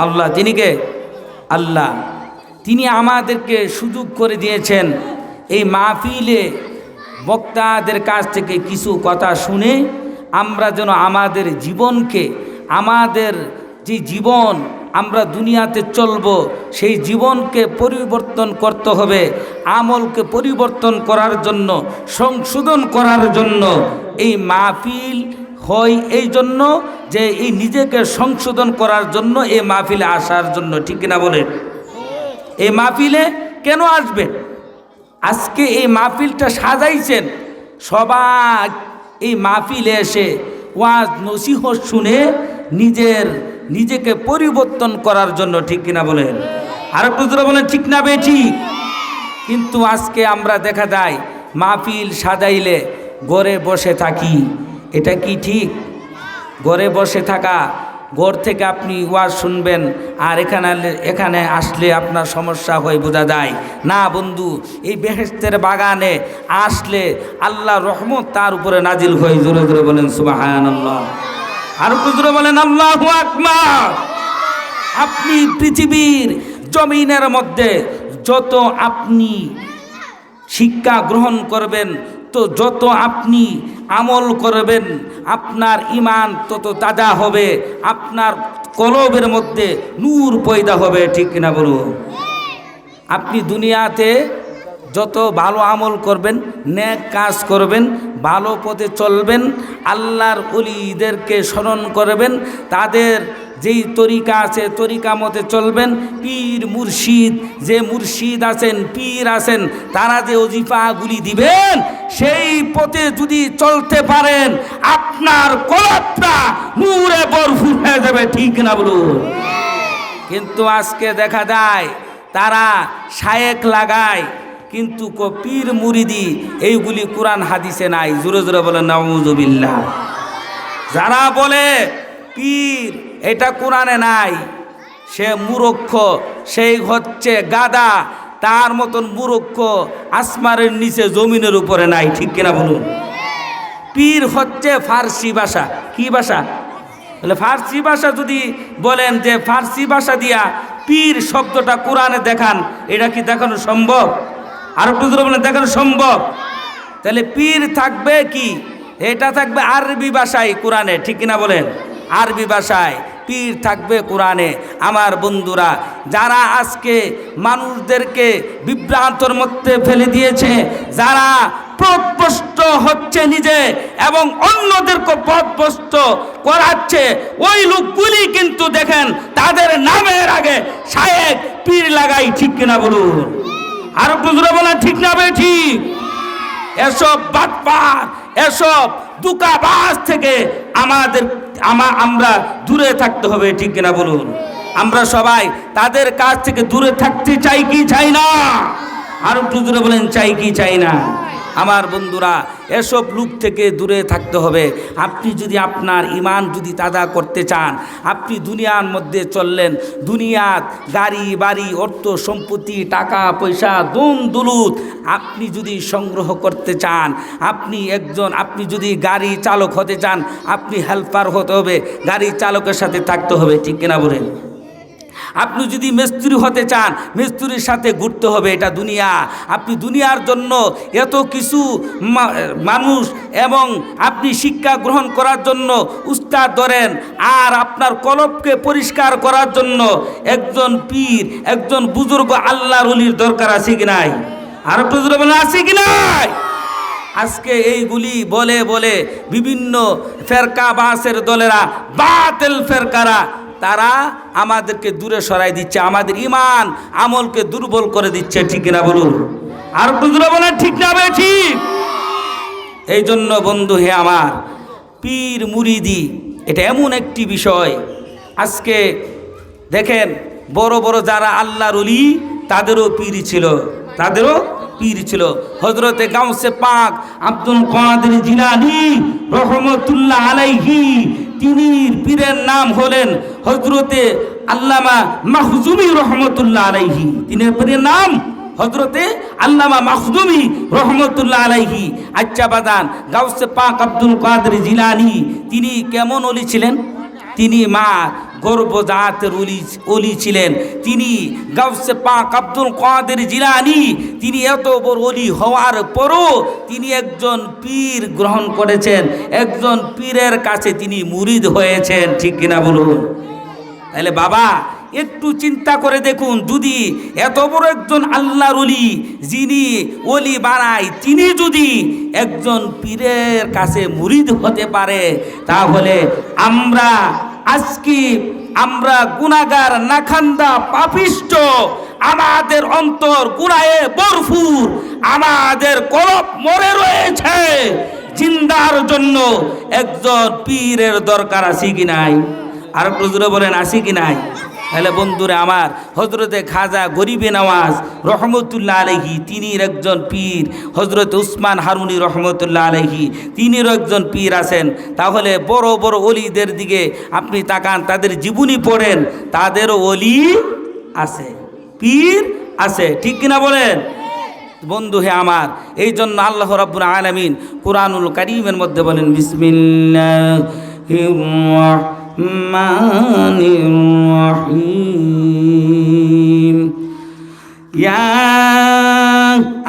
আল্লাহ, তিনি কে? আল্লাহ। তিনি আমাদেরকে সুযোগ করে দিয়েছেন এই মাহফিলে বক্তাদের কাছ থেকে কিছু কথা শুনে আমরা যেন আমাদের জীবনকে, আমাদের যে জীবন আমরা দুনিয়াতে চলব, সেই জীবনকে পরিবর্তন করতে হবে, আমলকে পরিবর্তন করার জন্য, সংশোধন করার জন্য এই মাহফিল হয় এই জন্য যে এই নিজেকে সংশোধন করার জন্য এই মাহফিলে আসার জন্য, ঠিক কিনা বলেন? এই মাহফিলে কেন আসবেন? আজকে এই মাহফিলটা সাজাইছেন। সবাই এই মাহফিলে এসে ওয়াজ নসিহত শুনে নিজের, নিজেকে পরিবর্তন করার জন্য, ঠিক কিনা বলেন? আর একটু বলেন, ঠিক না বে ঠিক? কিন্তু আজকে আমরা দেখা যায় মাহফিল সাজাইলে গড়ে বসে থাকি। এটা কি ঠিক? ঘরে বসে থাকা, ঘর থেকে আপনি ওয়াজ শুনবেন আর এখানে এখানে আসলে আপনার সমস্যা হয়, বোঝা যায়। না বন্ধু, এই বেহেস্তের বাগানে আসলে আল্লাহ রহমত তার উপরে নাজিল হয়ে, জোরে জোরে বলেন আল্লাহ আর জোরে বলেন, আল্লাহ আপনি পৃথিবীর জমিনের মধ্যে যত আপনি শিক্ষা গ্রহণ করবেন তো যত আপনি আমল করবেন, আপনার ইমান তত তাজা হবে, আপনার কলবের মধ্যে নূর পয়দা হবে, ঠিক কিনা বলুন? আপনি দুনিয়াতে যত ভালো আমল করবেন ন্যাক কাজ করবেন, ভালো পথে চলবেন, আল্লাহর অলিদেরকে স্মরণ করবেন, তাদের যেই তরিকা আছে, তরিকা মতে চলবেন, পীর মুর্শিদ, যে মুর্শিদ আছেন, পীর আছেন, তারা যে অজিফাগুলি দিবেন, সেই পথে যদি চলতে পারেন, আপনার কলপটা নূরে বরফুর হয়ে যাবে, ঠিক না বলুন? কিন্তু আজকে দেখা যায়, তারা শায়েক লাগায়, কিন্তু কো পীর মুরিদি এইগুলি কোরআন হাদিসে নাই। জোরে জোরে বলে নওজুবিল্লাহ যারা বলে, পীর এটা কোরআনে নাই। সে মুরক্ষ, সেই হচ্ছে গাদা। তার মতন মুরক্ষ আসমারের নিচে জমিনের উপরে নাই, ঠিক কিনা বলুন? পীর হচ্ছে ফার্সি ভাষা। কি ভাষা? বলে ফার্সি ভাষা যদি বলেন যে ফার্সি ভাষা দিয়া পীর শব্দটা কোরআনে দেখান, এটা কি দেখানো সম্ভব? আর একটু বলেন, দেখানো সম্ভব? তাহলে পীর থাকবে কি? এটা থাকবে আরবি ভাষায় কোরআনে, ঠিক কিনা বলেন? আরবি ভাষায় পীর থাকবে কোরআনে। আমার বন্ধুরা, যারা আজকে মানুষদেরকে বিভ্রান্তর মধ্যে ফেলে দিয়েছে, যারা পথভ্রষ্ট হচ্ছে নিজে এবং অন্যদেরকে পথভ্রষ্ট করাচ্ছে, ওই লোকগুলি কিন্তু দেখেন, তাদের নামের আগে শায়েক পীর লাগাই, ঠিক কিনা বলুন? আর বুঝলো বলা ঠিক না বে ঠিক? এসব বাটপার এসব দুকাবাজ থেকে আমাদের আমা- আমরা দূরে থাকতে হবে, ঠিক কিনা বলুন? আমরা সবাই তাদের কাছ থেকে দূরে থাকতে চাই কি চাই না? আর একটু দূরে বলেন, চাই কি চাই না? আমার বন্ধুরা, এসব লুক থেকে দূরে থাকতে হবে। আপনি যদি আপনার ইমান যদি তাজা করতে চান, আপনি দুনিয়ার মধ্যে চললেন, দুনিয়াত গাড়ি, বাড়ি, অর্থ, সম্পত্তি, টাকা, পয়সা দুম দুলুত আপনি যদি সংগ্রহ করতে চান, আপনি একজন, আপনি যদি গাড়ি চালক হতে চান, আপনি হেল্পার হতে হবে, গাড়ি চালকের সাথে থাকতে হবে, ঠিক কিনা বলেন? আপনি যদি মিস্ত্রি হতে চান, মিস্ত্রির সাথে ঘুরতে হবে এটা দুনিয়া। আপনি দুনিয়ার জন্য এত কিছু মানুষ এবং আপনি শিক্ষা গ্রহণ করার জন্য উস্তাদ ধরেন, আর আপনার কলবকে পরিষ্কার করার জন্য একজন পীর, একজন বুজুর্গ আল্লাহর অলির দরকার আছে কি নাই? আর বলে আছে কি নাই? আজকে এইগুলি বলে বলে বিভিন্ন ফেরকা বাসের দলেরা, বাতেল ফেরকারা তারা আমাদেরকে দূরে সরাই দিচ্ছে, আমাদের ইমান আমলকে দুর্বল করে দিচ্ছে, ঠিক না বলুন? আর বুঝলো বলেন, ঠিক না বে ঠিক? এই জন্য বন্ধু হে আমার, পীর মুরিদি, এটা এমন একটি বিষয়। আজকে দেখেন, বড় বড় যারা আল্লাহর অলি তাদেরও পীর ছিল, তাদেরও পীর ছিল। হজরতে গাউসে পাক আব্দুল কাদের জিলানি রহমতুল্লাহ আলাইহি তিনি পীরের নাম হলেন হজরতে আল্লামা মাহজুমি রহমতুল্লাহ আলাইহি। তিনি পীরের নাম হজরতে আল্লামা মাহদুমি রহমতুল্লাহ আলাইহি। আচ্ছা বাদান গাউসে পাক আব্দুল কাদের জিলানি, তিনি কেমন অলি ছিলেন? তিনি মা গর্ভজাতের অলি অলি ছিলেন। তিনি গাউসে পাক আব্দুল কাদের জিলানি, তিনি এত বড় অলি হওয়ার পরও তিনি একজন পীর গ্রহণ করেছেন। একজন পীরের কাছে তিনি মুরিদ হয়েছেন, ঠিক কিনা বলুন? তাহলে বাবা, একটু চিন্তা করে দেখুন, যদি এত বড় একজন আল্লাহর অলি যিনি অলি বানায়, তিনি যদি একজন পীরের কাছে মুরিদ হতে পারে, তাহলে আমরা আজকে আমরা গুণাগার নাখান্দা পাপিষ্ট, আমাদের অন্তর গুণায়ে বরফুর আমাদের কলপ মরে রয়েছে। জিন্দার জন্য একজন পীরের দরকার আছে কি নাই? আর একটু বলেন, আছে কি নাই? তাহলে বন্ধুরা আমার হজরতে খাজা গরিবে নওয়াজ রহমতুল্লাহ আলহি তিনির একজন পীর। হজরত উসমান হারুনি রহমতুল্লাহ আলহি তিনিরও একজন পীর আছেন। তাহলে বড় বড় অলিদের দিকে আপনি তাকান, তাদের জীবনী পড়েন, তাদেরও অলি আছে, পীর আছে। ঠিক কিনা বলেন? বন্ধু হে আমার এই জন্য আল্লাহ রাব্বুল আলামিন কুরআনুল কারীমের মধ্যে বলেন, বিসমিল্লাহির রহমানির রহিম ইয়া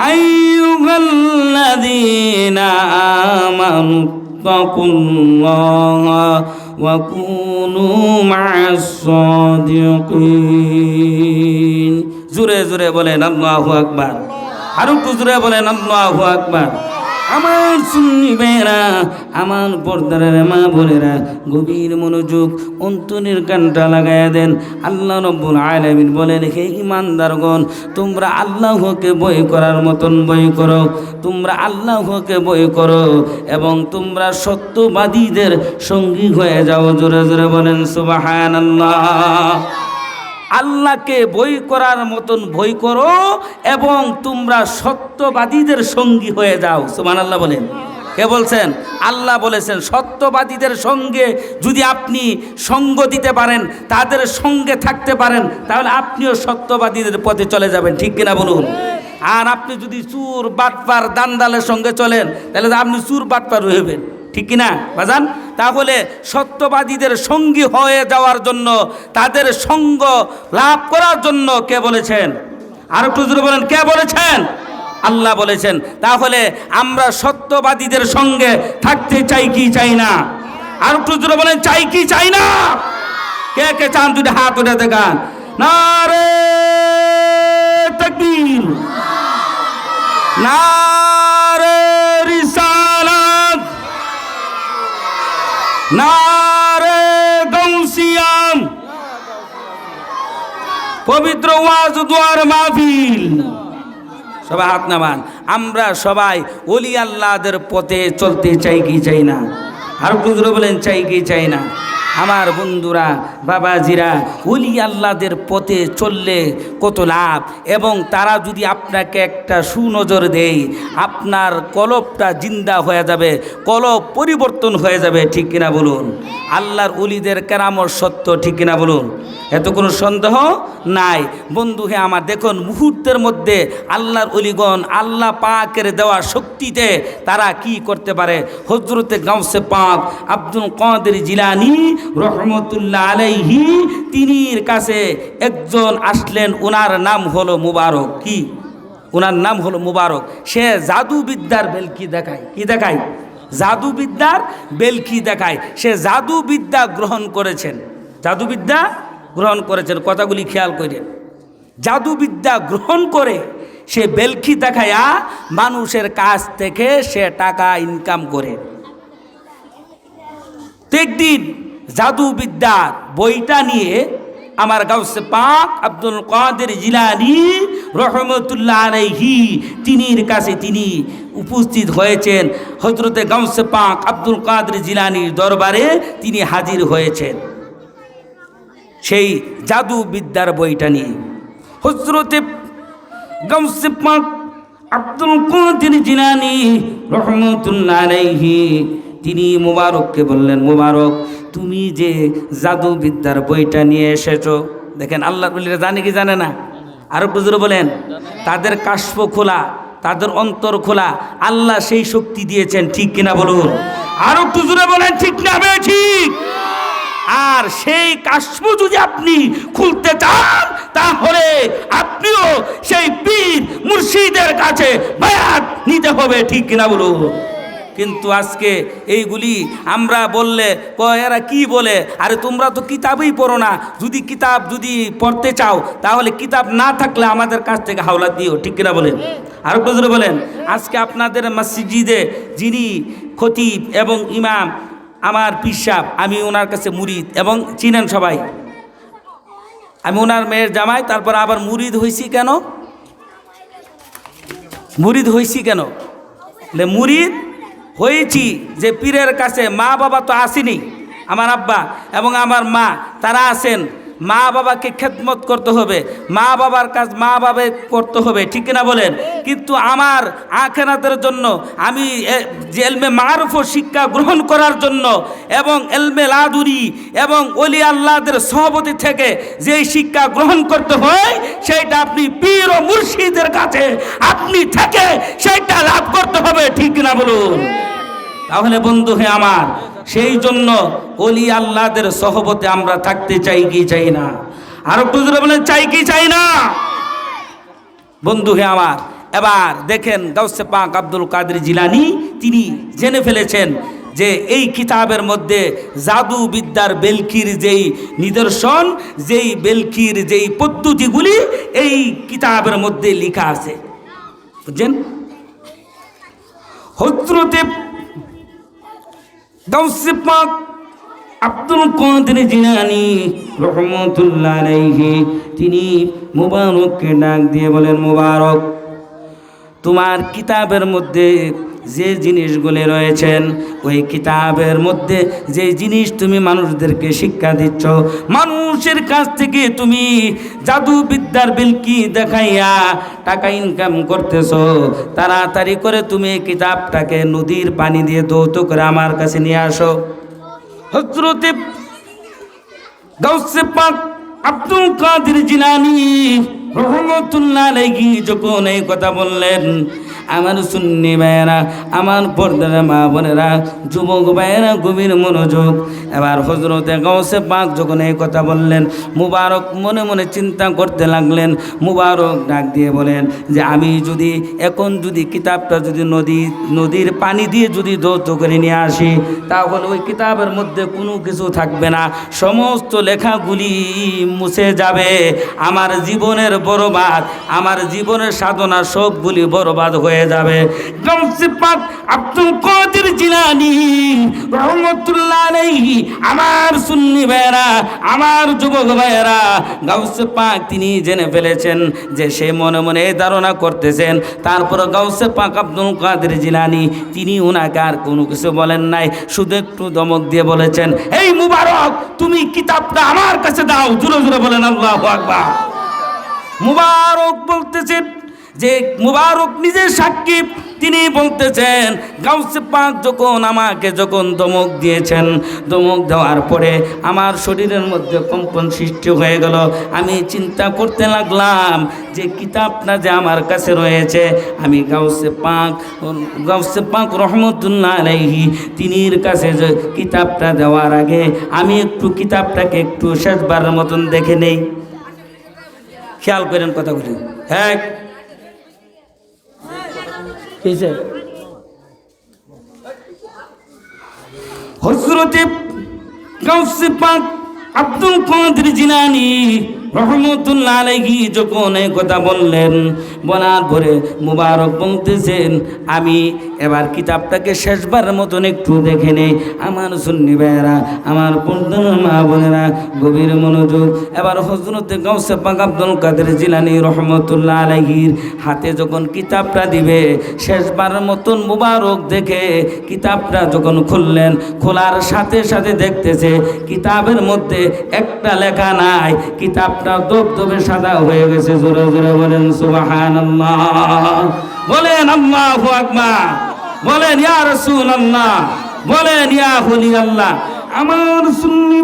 আইয়ুহাল্লাযীনা আমানু তাকুল্লাহা ওয়া কুনু মা'আস সাদিকিন জোরে জোরে বলেন আল্লাহু আকবার আরও একটু জোরে বলেন আল্লাহু আকবার আমার সুন্নি বেরা আমার পর্দার মা বোনেরা, গভীর মনোযোগ, অন্তরের কানটা লাগাইয়া দেন। আল্লাহ রব্বুল আলামিন বলেন, হে ইমানদারগণ তোমরা আল্লাহকে বই করার মতন বই করো। তোমরা আল্লাহকে বই করো এবং তোমরা সত্যবাদীদের সঙ্গী হয়ে যাও। জোরে জোরে বলেন, সুবহানাল্লাহ। আল্লাহকে বই করার মতন বই করো এবং তোমরা সত্যবাদীদের সঙ্গী হয়ে যাও। সুমান আল্লাহ বলেন। কে বলছেন? আল্লাহ বলেছেন, সত্যবাদীদের সঙ্গে যদি আপনি সঙ্গ দিতে পারেন, তাদের সঙ্গে থাকতে পারেন, তাহলে আপনিও সত্যবাদীদের পথে চলে যাবেন। ঠিক কিনা বলুন? আর আপনি যদি চুর, বাটপার, দান্দালের সঙ্গে চলেন, তাহলে আপনি চুর, বাটপার হইবেন। ঠিক কিনা? বাজান? তাহলে সত্যবাদীদের সঙ্গী হয়ে যাওয়ার জন্য, তাদের সঙ্গ লাভ করার জন্য কে বলেছেন? আর একটু জোরে বলেন, কে বলেছেন? আল্লাহ বলেছেন। তাহলে আমরা সত্যবাদীদের সঙ্গে থাকতে চাই কি চাই না? আর একটু জোরে বলেন, চাই কি চাই না? কে কে চান? দুটি হাত উঠে দেখান না রে না নারে গৌসিয়াম পবিত্র ওয়াজ দুয়ার মাহফিল। সবাই হাত নামান। আমরা সবাই ওলি আল্লাহদের পথে চলতে চাই কি চাই না? আর কুজুর বলেন, চাই কি চাই না? আমার বন্ধুরা, বাবাজিরা ওলি আল্লাহদের পথে চললে কত লাভ? এবং তারা যদি আপনাকে একটা সুনজর দেয়, আপনার কলবটা জিন্দা হয়ে যাবে কলব পরিবর্তন হয়ে যাবে, ঠিক কিনা বলুন? আল্লাহর অলিদের কেরামর সত্য, ঠিক কিনা বলুন? এত কোনো সন্দেহ নাই। বন্ধু হে আমার, দেখুন, মুহূর্তের মধ্যে আল্লাহর অলিগণ আল্লাহ পাকের দেওয়া শক্তিতে তারা কি করতে পারে? হজরতে গাউসে পাক আব্দুল কাদের জিলানি রহমতুল্লাহ আলাইহি, তিনির কাছে একজন আসলেন ওনার নাম হলো মুবারক। কি? ওনার নাম হলো মুবারক। সে জাদুবিদ্যার বেলকি দেখায়। কি দেখায়? জাদুবিদ্যার বেলকি দেখায়। সে জাদুবিদ্যা গ্রহণ করেছেন। জাদুবিদ্যা গ্রহণ করেছেন। কথাগুলি খেয়াল করে। জাদুবিদ্যা গ্রহণ করে সে বেলকি দেখায়া মানুষের কাছ থেকে সে টাকা ইনকাম করে। একদিন জাদুবিদ্যার বইটা নিয়ে আমার গাউসে পাক আব্দুল কাদের জিলানি রহমতুল্লাহ আলাইহি তিনির কাছে তিনি উপস্থিত হয়েছেন। হজরতে গাউসে পাক আব্দুল কাদের জিলানির দরবারে তিনি হাজির হয়েছেন। সেই জাদু বিদ্যার বইটা নিয়ে হজরতে গাউসে পাক আব্দুল কাদের জিলানি রহমতুল্লাহ আলাইহি তিনি মুবারককে বললেন, মুবারক, তুমি যে জাদু বিদ্যার বইটা নিয়ে এসেছ। দেখেন, আল্লাহ বলিরা জানে কি জানে না? আরও বুজুর বলেন। তাদের কাশ্প খোলা, তাদের অন্তর খোলা, আল্লাহ সেই শক্তি দিয়েছেন, ঠিক কিনা বলুন? আরও একটু জোরে বলেন, ঠিক না ঠিক? আর সেই কাশ্ম যদি আপনি খুলতে চান, তাহলে আপনিও সেই পীর মুর্শিদের কাছে বায়াত নিতে হবে, ঠিক কিনা বলুন? কিন্তু আজকে এইগুলি আমরা বললে এরা কি বলে? আরে তোমরা তো কিতাবই পড়ো না। যদি কিতাব যদি পড়তে চাও, তাহলে কিতাব না থাকলে আমাদের কাছ থেকে হাওলা দিও। ঠিক কিনা বলেন? আর একটু বলেন। আজকে আপনাদের মসজিদে যিনি খতিব এবং ইমাম, আমার পিসাব আমি ওনার কাছে মুরিদ এবং চিনেন সবাই। আমি ওনার মেয়ের জামাই, তারপর আবার মুরিদ হয়েছি কেন? মুরিদ হয়েছি কেন? মুরিদ হয়েছি যে পীরের কাছে মা বাবা তো আসেনি, আমার আব্বা এবং আমার মা, তারা আছেন। মা বাবাকে খেদমত করতে হবে, মা বাবার কাজ মা বাবে করতে হবে, ঠিক না বলেন? কিন্তু আমার আখেরাতের জন্য আমি যে এলমে মারুফ শিক্ষা গ্রহণ করার জন্য এবং এলমে লাদুরি এবং অলি আল্লাহদের সহবতি থেকে যে শিক্ষা গ্রহণ করতে হয়, সেইটা আপনি পীর ও মুর্শিদের কাছে আপনি থেকে সেইটা লাভ করতে হবে, ঠিক না বলুন? তাহলে বন্ধু হে আমার, সেই জন্য অলি আল্লাহদের সহবতে আমরা থাকতে চাই কি চাই না? আর একটু বলেন, চাই কি চাই না? বন্ধু হে আমার, এবার দেখেন গাউসে পাক আব্দুল কাদের জিলানি, তিনি জেনে ফেলেছেন যে এই কিতাবের মধ্যে জাদু বিদ্যার বেলকির যেই নিদর্শন, যেই বেলকির যেই পদ্ধতিগুলি, এই কিতাবের মধ্যে লেখা আছে। বুঝছেন? হজরতে গাউসে পাক আব্দুল কাদের জিলানি রহমতুল্লাহ আলাইহি, তিনি মুবারককে ডাক দিয়ে বলেন, মুবারক, তোমার কিতাবের মধ্যে যে জিনিসগুলি রয়েছেন, ওই কিতাবের মধ্যে যে জিনিস তুমি মানুষদেরকে শিক্ষা দিচ্ছ, মানুষের কাছ থেকে তুমি জাদু বিদ্যার বিলকি দেখাইয়া টাকা ইনকাম করতেছো, তাড়াতাড়ি করে তুমি কিতাবটাকে নদীর পানি দিয়ে দৌত করে আমার কাছে নিয়ে আসো। হজরতে আব্দুল কাদের জিলানি রহমতুল্লাহ যখন এই কথা বললেন আমার সুন্নি ভাইয়েরা, আমার পর্দার মা বোনেরা, যুবক ভাইয়েরা, গভীর মনোযোগ। এবার হজরতে গাউসে পাক যখন এই কথা বললেন, মুবারক মনে মনে চিন্তা করতে লাগলেন। মুবারক ডাক দিয়ে বলেন যে, আমি যদি এখন যদি কিতাবটা যদি নদী, নদীর পানি দিয়ে যদি দৌত করে নিয়ে আসি, তাহলে ওই কিতাবের মধ্যে কোনো কিছু থাকবে না। সমস্ত লেখাগুলি মুছে যাবে। আমার জীবনের বরবাদ, আমার জীবনের সাধনা সবগুলি বরবাদ হয়ে যাবে। গাউসে আব্দুল কাদের জিলানি রহমতুল্লাহ আলাইহি, আমার সুন্নি ভাইয়েরা, আমার যুবক ভাইয়েরা, গাউসে পাক তিনি জেনে ফেলেছেন যে সে মনে মনে ধারণা করতেছেন। তারপর গাউসে পাক আব্দুল কাদের জিলানি, তিনি ওনাকে আর কোনো কিছু বলেন নাই। শুধু একটু দমক দিয়ে বলেছেন এই মুবারক, তুমি কিতাবটা আমার কাছে দাও। জুড়ে জুড়ে বলেন, আল্লাহ আকবার। মুবারক বলতেছেন যে মুবারক নিজের সাক্ষী তিনি বলতেছেন, গাউসে পাক যখন আমাকে যখন দমক দিয়েছেন, দমক দেওয়ার পরে আমার শরীরের মধ্যে কম্পন সৃষ্টি হয়ে গেল। আমি চিন্তা করতে লাগলাম যে কিতাবটা যে আমার কাছে রয়েছে, আমি গাউসে পাক গাউসে পাক রহমতুল্লাহ আলাইহি তিনির কাছে যে কিতাবটা দেওয়ার আগে আমি একটু কিতাবটাকে একটু শেষবারের মতন দেখে নেই। খেয়াল করেন কথাগুলি। হ্যাঁ কিসে? হজরতে গাউসে আব্দুল কাদের জিলানি রহমতুল্লাহ আলাইহি যখন এই কথা বললেন, বলার পরে মুবারক বলতেছেন, আমি এবার কিতাবটাকে শেষবার মতন একটু দেখে নেই। আমার সুন্নি ভাইয়েরা, আমার মা বোনেরা, গভীর মনোযোগ। এবার হজরতে গাউসে পাক আব্দুল কাদের জিলানি রহমতুল্লাহ আলাইহির হাতে যখন কিতাবটা দিবে, শেষবার মতন মুবারক দেখে কিতাবটা যখন খুললেন, খোলার সাথে সাথে দেখতেছে, কিতাবের মধ্যে একটা লেখা নাই কিতাবটা দবদবে সাদা হয়ে গেছে। জোরে জোরে বলেন সুবাহান বলেন, আল্লাহ বলেন, ইয়া আল্লাহ বলেন, ইয়া হলি আল্লাহ আমার সুন্নি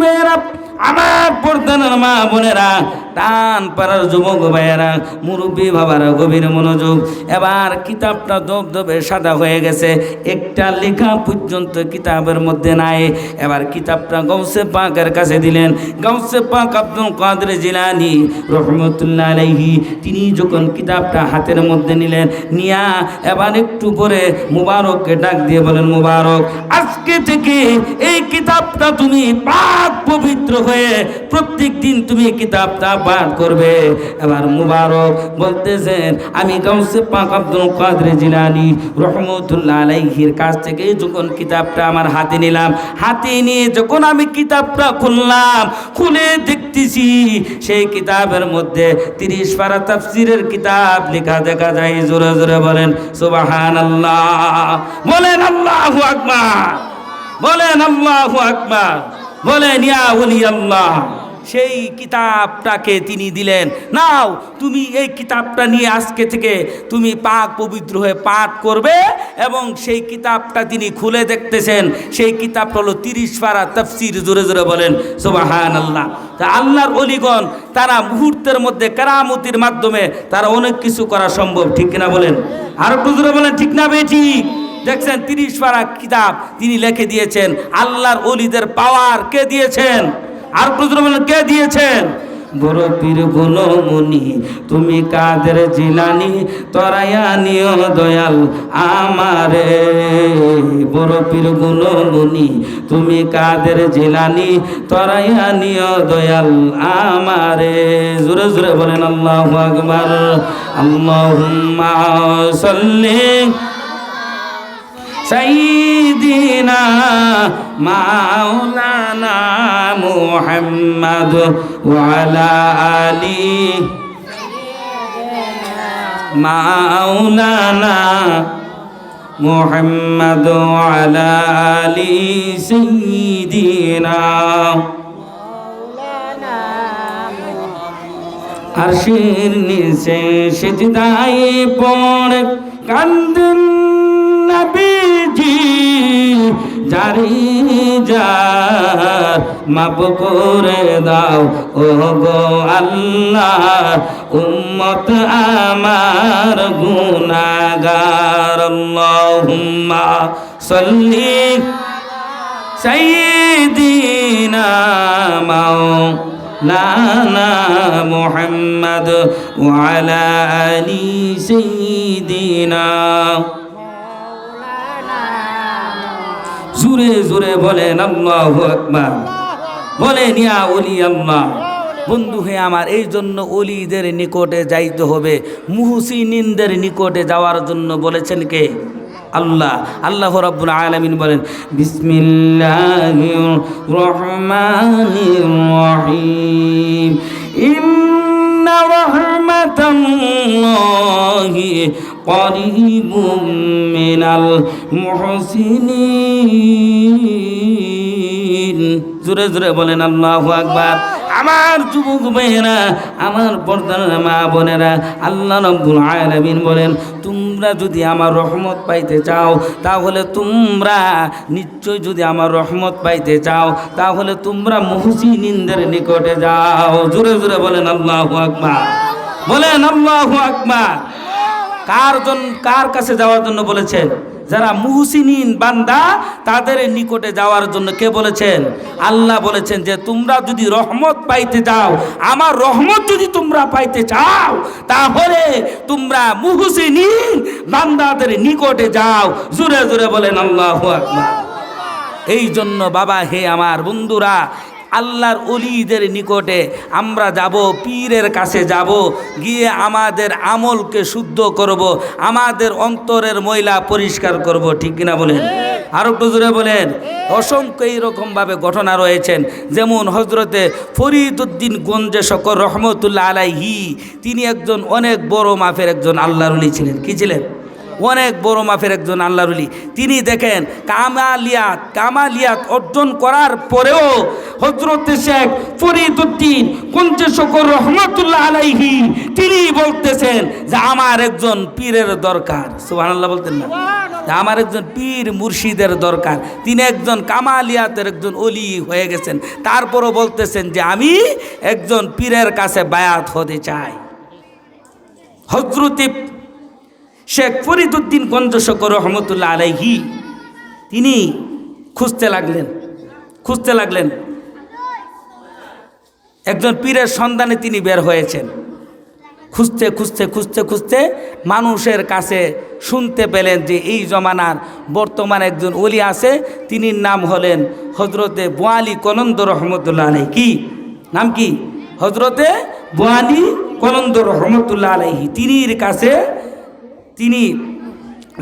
আমার পর্দানের মা বোনেরা টান পাড়ার যুবক ভাইয়েরা, মুরব্বী বাবারা গভীর মনোযোগ। এবার কিতাবটা দবদবে সাদা হয়ে গেছে। একটা লেখা পর্যন্ত কিতাবের মধ্যে নাই। এবার কিতাবটা গৌসে পাকের কাছে দিলেন। গৌসে পাক আব্দুল কাদের জিলানি রহমতুল্লাহ আলাইহি, তিনি যখন কিতাবটা হাতের মধ্যে নিলেন, নিয়া এবার একটু পরে মুবারককে ডাক দিয়ে বলেন, মুবারক, আজকে থেকে এই কিতাবটা তুমি পাক পবিত্র হয়ে প্রত্যেক দিন তুমি কিতাবটা পাঠ করবে। এবার মুবারক বলতেছেন, আমি গাউসে পাক আব্দুল কাদের জিলানি রহমতুল্লাহ আলাইহির কাছ থেকে যখন কিতাবটা আমার হাতে নিলাম, হাতে নিয়ে যখন আমি কিতাবটা খুললাম, খুলে দেখতেছি, সেই কিতাবের মধ্যে তিরিশ পারা তাফসিরের কিতাব লেখা দেখা যায়, জোরে জোরে বলেন সুবাহান আল্লাহ বলেন, আল্লাহু আকবার। বলেন, আল্লাহু আকবার। বলেন, ইয়া ওলি আল্লাহ সেই কিতাবটাকে তিনি দিলেন। নাও, তুমি এই কিতাবটা নিয়ে আজকে থেকে তুমি পাক পবিত্র হয়ে পাঠ করবে এবং সেই কিতাবটা তিনি খুলে দেখতেছেন। সেই কিতাবটা হলো তিরিশ পারা তফসির, জোরে জোরে বলেন সুবাহান আল্লাহ তা আল্লাহর অলিগণ, তারা মুহূর্তের মধ্যে কারামতির মাধ্যমে তারা অনেক কিছু করা সম্ভব, ঠিক কিনা বলেন? আর একটু জোরে বলেন, ঠিক না বে, ঠিক? দেখছেন, তিরিশ পারা কিতাব তিনি লিখে দিয়েছেন। আল্লাহর অলিদের পাওয়ার কে দিয়েছেন? আর বলেন কে দিয়েছেন? বড় পীর গুণমণি, তুমি কাদের জিলানি? তরাইয়া দয়াল আমারে। বড় পীর গুণমণি, তুমি কাদের জিলানি? তরাইয়া নিও দয়াল আমারে। জোরে জোরে বলেন, আল্লাহু আকবার। আল্লাহুম্মা সাল্লি سيدنا مولانا محمد وعلى آله مولانا محمد وعلى آل سيدنا আরশের নিচে সেজদায় পড়ে কান্দেন নবীজি জারি যার মাপ করে দাও ও গো আল্লাহ, উম্মত আমার গুনাগার আল্লাহুম্মা সাল্লি সাইয়্যিদিনা মাও লানা মুহাম্মদ ওয়ালা আলি সাইয়্যিদিনা জুরে জুরে বলেন, আল্লাহু আকবার। বলেন, ইয়া ওলি আল্লাহ, বন্ধু হে আমার এই জন্য অলিদের নিকটে যাইতে হবে। মুহসিনিনদের নিকটে যাওয়ার জন্য বলেছেন কে? আল্লাহ। আল্লাহ রাব্বুল আলামিন বলেন, বিসমিল্লাহির রহমানির রহিম। করিবুম মিনাল মুহসিনিন জোরে জোরে বলেন, আল্লাহু আকবার। আমার যুবক মেয়েরা আমার পর্দার মা বোনেরা, আল্লাহ রব্বুল আলামিন বলেন, তোমরা যদি আমার রহমত পাইতে চাও, তাহলে তোমরা নিশ্চয় যদি আমার রহমত পাইতে চাও, তাহলে তোমরা মুহসিনিনদের নিকটে যাও। জোরে জোরে বলেন, আল্লাহু আকবার। বলেন, আল্লাহু আকবার। কার জন কার কাছে যাওয়ার জন্য বলেছেন? যারা মুহসিনিন বান্দা, তাদের নিকটে যাওয়ার জন্য কে বলেছেন? আল্লাহ বলেছেন যে, তোমরা যদি রহমত পাইতে চাও আমার রহমত যদি তোমরা পাইতে চাও, তাহলে তোমরা মুহসিনিন বান্দাদের নিকটে যাও। জোরে জোরে বলেন, আল্লাহ এই জন্য বাবা, হে আমার বন্ধুরা আল্লাহর অলিদের নিকটে আমরা যাব, পীরের কাছে যাব, গিয়ে আমাদের আমলকে শুদ্ধ করব, আমাদের অন্তরের ময়লা পরিষ্কার করব, ঠিক কিনা বলেন? আরও একটু জোরে বলেন। অসংখ্য এইরকমভাবে ঘটনা রয়েছেন। যেমন হজরতে ফরিদুদ্দিন গঞ্জে শকর রহমতুল্লাহ আলাইহি, তিনি একজন অনেক বড় মাফের একজন আল্লাহর অলি ছিলেন। কি ছিলেন? অনেক বড় মাফের একজন আল্লাহরুলি তিনি দেখেন কামালিয়াত কামালিয়াত অর্জন করার পরেও হজরত শেখ ফরিদুদ্দিন কুঞ্জেশকর রহমতুল্লাহ আলাইহি, তিনি বলতেছেন যে আমার একজন পীরের দরকার। সুবহানাল্লাহ বলতেন না। আমার একজন পীর মুর্শিদের দরকার। তিনি একজন কামালিয়াতের একজন অলি হয়ে গেছেন। তারপরও বলতেছেন যে আমি একজন পীরের কাছে বায়াত হতে চাই। হজরতে শেখ ফরিদুদ্দিন গঞ্জশকর রহমতুল্লাহ আলাইহি, তিনি খুঁজতে লাগলেন খুঁজতে লাগলেন। একজন পীরের সন্ধানে তিনি বের হয়েছেন। খুঁজতে খুঁজতে খুঁজতে খুঁজতে মানুষের কাছে শুনতে পেলেন যে এই জমানার বর্তমান একজন অলি আছে তিনি নাম হলেন হজরতে বোয়ালি কনন্দ রহমতুল্লাহ আলাই কি? নাম কি? হজরতে বোয়ালি কনন্দ রহমতুল্লাহ আলাইহি। তিনির কাছে তিনি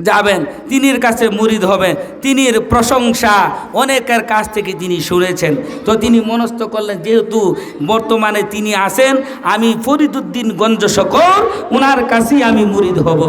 যাবেন, তিনির কাছে মুরিদ হবেন, তিনির প্রশংসা অনেকের কাছ থেকে তিনি শুনেছেন। তো তিনি মনস্থ করলেন, যেহেতু বর্তমানে তিনি আসেন আমি ফরিদুদ্দিন গঞ্জ সকল ওনার কাছেই আমি মুরিদ হব।